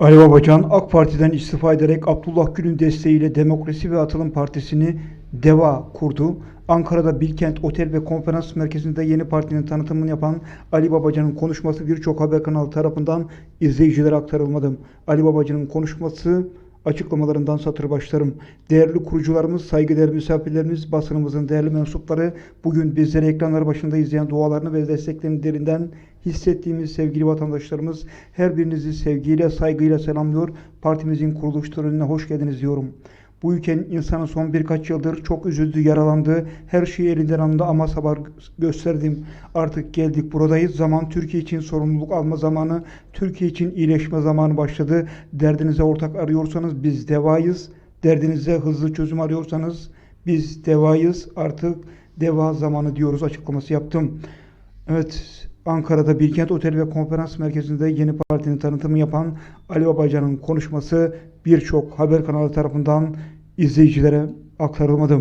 Ali Babacan AK Parti'den istifa ederek Abdullah Gül'ün desteğiyle Demokrasi ve Atılım Partisi'ni DEVA kurdu. Ankara'da Bilkent Otel ve Konferans Merkezi'nde yeni partinin tanıtımını yapan Ali Babacan'ın konuşması birçok haber kanalı tarafından izleyicilere aktarılmadı. Ali Babacan'ın konuşması açıklamalarından satır başlarım. Değerli kurucularımız, saygıdeğer misafirlerimiz, basınımızın değerli mensupları bugün bizleri ekranlar başında izleyen dualarını ve desteklerini derinden hissettiğimiz sevgili vatandaşlarımız her birinizi sevgiyle, saygıyla selamlıyor. Partimizin kuruluş törenine hoş geldiniz diyorum. Bu ülkenin insanı son birkaç yıldır çok üzüldü, yaralandı. Her şeyi elinden alındı ama sabır gösterdim. Artık geldik buradayız. Zaman Türkiye için sorumluluk alma zamanı, Türkiye için iyileşme zamanı başladı. Derdinize ortak arıyorsanız biz devayız. Derdinize hızlı çözüm arıyorsanız biz devayız. Artık deva zamanı diyoruz açıklaması yaptım. Evet, Ankara'da Bilkent Otel ve Konferans Merkezi'nde yeni partinin tanıtımı yapan Ali Babacan'ın konuşması birçok haber kanalı tarafından izleyicilere aktarılmadı.